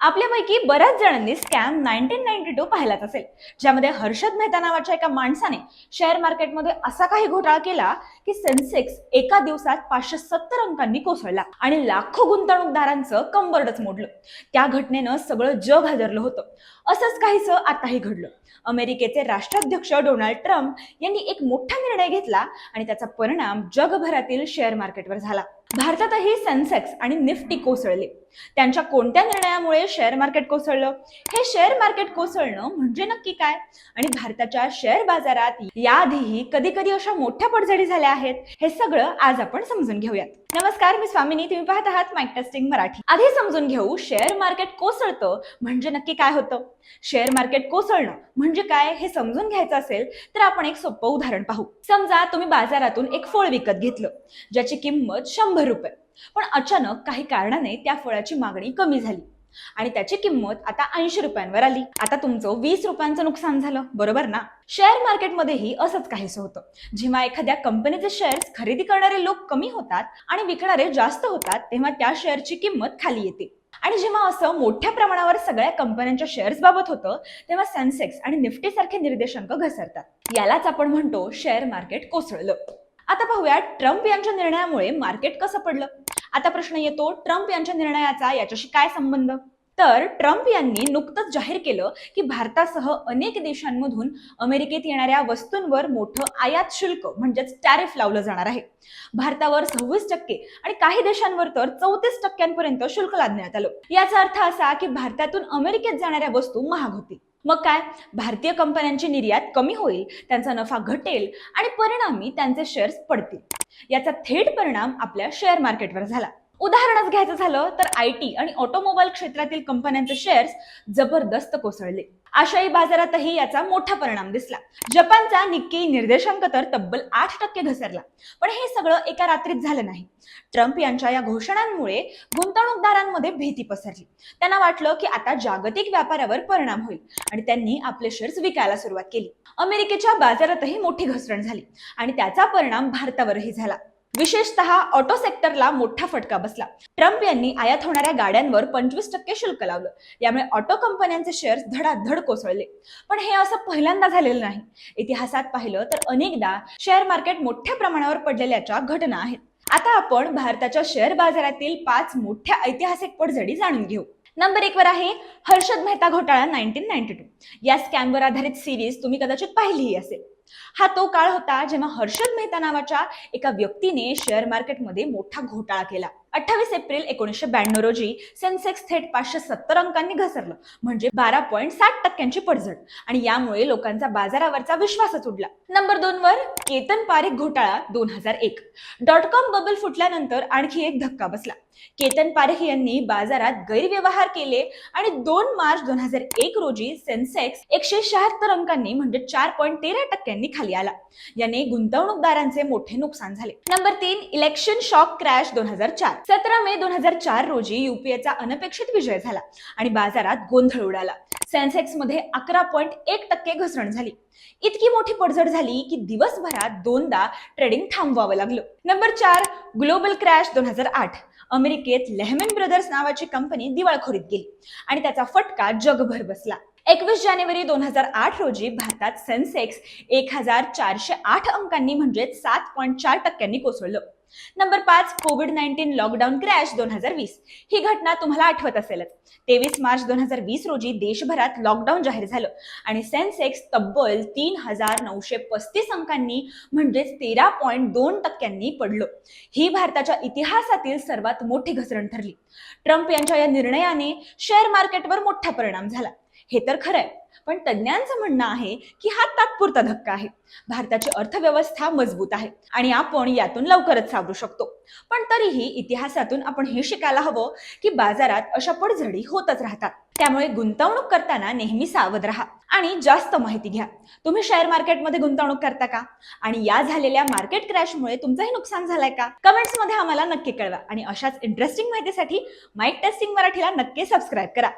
आपल्यापैकी बऱ्याच जणांनी स्कॅम नाईन्टीन नाईन्टी टू पाहिलाच असेल. ज्यामध्ये हर्षद मेहता नावाच्या एका माणसाने शेअर मार्केटमध्ये असा काही घोटाळा केला की सेन्सेक्स एका दिवसात पाचशे सत्तर अंकांनी कोसळला आणि लाखो गुंतवणूकदारांचं कंबरडच मोडलं. त्या घटनेनं सगळं जग हादरलं होतं. असंच काहीसं आताही घडलं. अमेरिकेचे राष्ट्राध्यक्ष डोनाल्ड ट्रम्प यांनी एक मोठा निर्णय घेतला आणि त्याचा परिणाम जगभरातील शेअर मार्केटवर झाला. भारतातही सेन्सेक्स आणि निफ्टी कोसळले. त्यांच्या कोणत्या निर्णयामुळे शेअर मार्केट कोसळलं? हे शेअर मार्केट कोसळणं म्हणजे नक्की काय? आणि भारताच्या शेअर बाजारात याआधीही कधी कधी अशा मोठ्या पडझडी झाल्या आहेत? हे सगळं आज आपण समजून घेऊयात. नमस्कार मी स्वामिनी. तुम्ही पाहत आहात माइक टेस्टिंग मराठी. आधी समजून घेऊ शेअर मार्केट कोसळतं म्हणजे नक्की काय होतं? शेअर मार्केट कोसळणं म्हणजे काय हे समजून घ्यायचं असेल तर आपण एक सोपं उदाहरण पाहू. समजा तुम्ही बाजारातून एक फळ विकत घेतलं ज्याची किंमत शंभर रुपये. पण अचानक काही कारणाने त्या फळाची मागणी कमी झाली आणि त्याची किंमत आता ऐंशी रुपयांवर आली. आता तुमचं वीस रुपयांचं नुकसान झालं बरोबर ना? शेअर मार्केटमध्येही असंच काहीसं होतं. जेव्हा एखाद्या कंपनीचे शेअर्स खरेदी करणारे लोक कमी होतात आणि विकणारे जास्त होतात तेव्हा त्या शेअरची किंमत खाली येते. आणि जेव्हा असं मोठ्या प्रमाणावर सगळ्या कंपन्यांच्या शेअर्स बाबत होतं तेव्हा सेन्सेक्स आणि निफ्टी सारखे निर्देशांक घसरतात. यालाच आपण म्हणतो शेअर मार्केट कोसळलं. आता पाहूया ट्रम्प यांच्या निर्णयामुळे मार्केट कसं पडलं? आता प्रश्न येतो ट्रम्प यांच्या निर्णयाचा याच्याशी काय संबंध? तर ट्रम्प यांनी नुकतंच जाहीर केलं की भारतासह अनेक देशांमधून अमेरिकेत येणाऱ्या वस्तूंवर मोठं आयात शुल्क म्हणजेच टॅरिफ लावलं जाणार आहे. भारतावर सव्वीस टक्के आणि काही देशांवर तर चौतीस टक्क्यांपर्यंत शुल्क लादण्यात आलं. याचा अर्थ असा की भारतातून अमेरिकेत जाणाऱ्या वस्तू महाग होतील. मग काय? भारतीय कंपन्यांची निर्यात कमी होईल त्यांचा नफा घटेल आणि परिणामी त्यांचे शेअर्स पडतील. याचा थेट परिणाम आपल्या शेअर मार्केटवर झाला. उदाहरणच घ्यायचं झालं तर आय टी आणि ऑटोमोबाईल क्षेत्रातील कंपन्यांचे शेअर्स जबरदस्त कोसळले. आशियाई बाजारातही याचा मोठा परिणाम दिसला. जपानचा निक्की निर्देशांक तर तब्बल आठ टक्के घसरला. पण हे सगळं एका रात्रीत झालं नाही. ट्रम्प यांच्या या घोषणांमुळे गुंतवणूकदारांमध्ये भीती पसरली. त्यांना वाटलं की आता जागतिक व्यापारावर परिणाम होईल आणि त्यांनी आपले शेअर्स विकायला सुरुवात केली. अमेरिकेच्या बाजारातही मोठी घसरण झाली आणि त्याचा परिणाम भारतावरही झाला. विशेषतः ऑटो सेक्टरला मोठा फटका बसला. ट्रम्प यांनी आयात होणाऱ्या गाड्यांवर पंचवीस टक्के शुल्क लावलं. यामुळे ऑटो कंपन्यांचे शेअर्स धडाधड कोसळले. पण हे असं पहिल्यांदा झालेलं नाही. इतिहासात पाहिलं तर अनेकदा शेअर मार्केट मोठ्या प्रमाणावर पडलेल्याच्या घटना आहेत. आता आपण भारताच्या शेअर बाजारातील पाच मोठ्या ऐतिहासिक पडझडी जाणून घेऊ. नंबर एक वर आहे हर्षद मेहता घोटाळा नाईन्टीन नाईन्टी टू. या स्कॅमवर आधारित सिरीज तुम्ही कदाचित पाहिलीही असेल. हा तो काळ होता जेव्हा हर्षद मेहता नावाच्या एका व्यक्तीने शेअर मार्केटमध्ये मोठा घोटाळा केला. अठ्ठावीस एप्रिल एकोणीसशे ब्याण्णव रोजी सेन्सेक्स थेट पाचशे सत्तर अंकांनी घसरलं. म्हणजे बारा पॉईंट साठ टक्क्यांची पडझड. आणि यामुळे लोकांचा बाजारावरचा विश्वासच उडला. नंबर दोन वर केतन पारेख घोटाळा दोन हजार एक. डॉट कॉम बबल फुटल्यानंतर आणखी एक धक्का बसला. केतन पारेख यांनी बाजारात गैरव्यवहार केले आणि दोन मार्च दोन हजार एक रोजी सेन्सेक्स एकशे शहात्तर अंकांनी म्हणजे चार पॉईंट तेरा टक्क्यांनी खाली आला. याने गुंतवणूकदारांचे मोठे नुकसान झाले. नंबर तीन इलेक्शन शॉक क्रॅश दोन हजार चार. सतरा मे दोन हजार चार रोजी युपीएचा अनपेक्षित विजय झाला आणि बाजारात गोंधळ उडाला. सेन्सेक्समध्ये अकरा पॉईंट एक टक्के घसरण झाली. इतकी मोठी पडझड झाली की दिवसभरात दोनदा ट्रेडिंग थांबवावं लागलं. नंबर चार ग्लोबल क्रॅश दोन हजार आठ. अमेरिकेत लेहमन ब्रदर्स नावाची कंपनी दिवाळखोरीत गेली आणि त्याचा फटका जगभर बसला. एकवीस जानेवारी दोन हजार आठ रोजी भारतात सेन्सेक्स एक हजार चारशे आठ अंकांनी म्हणजे सात पॉईंट चार टक्क्यांनी कोसळलं. नंबर पाच कोविड नाईन्टीन लॉकडाऊन क्रॅश दोन हजार वीस. ही घटना तुम्हाला आठवत असेलच. तेवीस मार्च दोन हजार वीस रोजी देशभरात लॉकडाऊन जाहीर झालं आणि सेन्सेक्स तब्बल तीन हजार नऊशे पस्तीस अंकांनी म्हणजेच तेरा पॉईंट दोन टक्क्यांनी पडलं. ही भारताच्या इतिहासातील सर्वात मोठी घसरण ठरली. ट्रम्प यांच्या या निर्णयाने शेअर मार्केटवर मोठा परिणाम झाला. हे तर खरंय. पण तज्ज्ञांचं म्हणणं आहे की हा तात्पुरता धक्का आहे. भारताची अर्थव्यवस्था मजबूत आहे आणि आपण यातून लवकरच सावरू शकतो. पण तरीही इतिहासातून आपण हे शिकायला हवं की बाजारात अशा पडझडी होतच राहतात. त्यामुळे गुंतवणूक करताना नेहमी सावध राहा आणि जास्त माहिती घ्या. तुम्ही शेअर मार्केटमध्ये गुंतवणूक करता का? आणि या झालेल्या मार्केट क्रॅशमुळे तुमचंही नुकसान झालंय का? कमेंट्समध्ये आम्हाला नक्की कळवा आणि अशाच इंटरेस्टिंग माहितीसाठी माईक टेस्टिंग मराठीला नक्की सबस्क्राईब करा.